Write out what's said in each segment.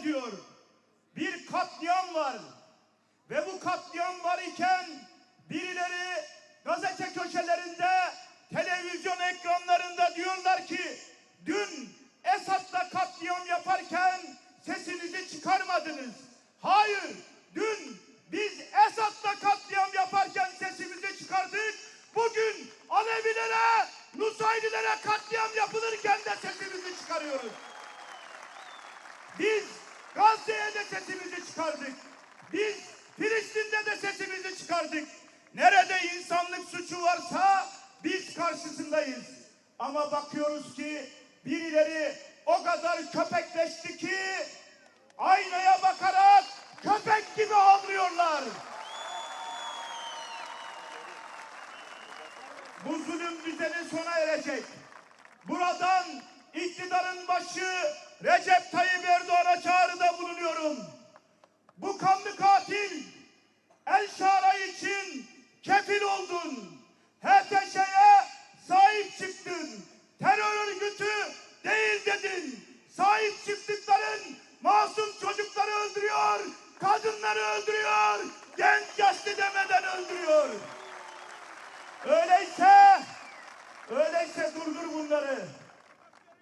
ediyor. Bir katliam var. Ve bu katliam var iken birileri gazete köşelerinde, televizyon ekranlarında diyorlar ki dün Esad'la katliam yaparken sesinizi çıkarmadınız. De sesimizi çıkardık. Biz Filistin'de de sesimizi çıkardık. Nerede insanlık suçu varsa biz karşısındayız. Ama bakıyoruz ki birileri o kadar köpekleşti ki aynaya bakarak köpek gibi havlıyorlar. Bu zulüm düzeni sona erecek. Buradan iktidarın başı Recep Tayyip Erdoğan'a dedin. Sahip çıktıkların masum çocukları öldürüyor, kadınları öldürüyor, genç yaşlı demeden öldürüyor. Öyleyse, öyleyse durdur bunları.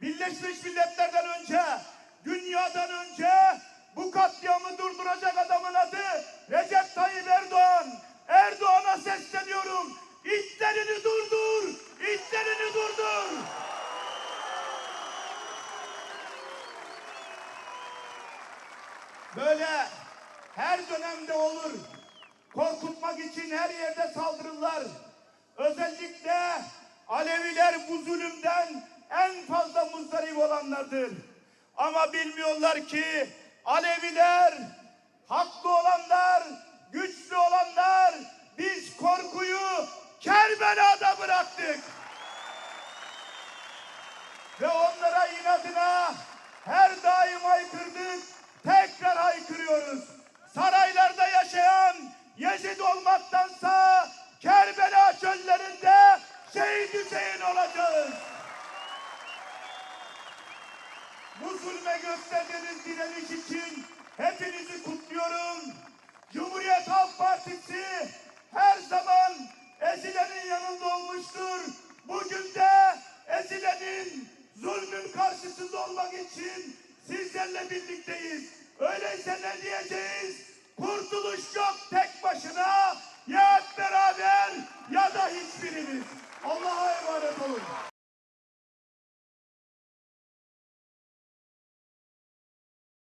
Birleşmiş Milletler'den önce, Böyle her dönemde olur. Korkutmak için her yerde saldırırlar. Özellikle Aleviler bu zulümden en fazla muzdarip olanlardır. Ama bilmiyorlar ki Aleviler, haklı olanlar, güçlü olanlar biz korkuyu Kerbela'da bıraktık. Ve onlara inadına her daim haykırdık, olmaktansa Kerbela çöllerinde şehit Hüseyin olacağız. Bu zulme gösterdiğiniz direniş için hepinizi kutluyorum. Cumhuriyet Halk Partisi her zaman ezilenin yanında olmuştur. Bugün de ezilenin zulmün karşısında olmak için sizlerle birlikteyiz. Öyleyse ne diyeceğiz? Kurtuluş yok tek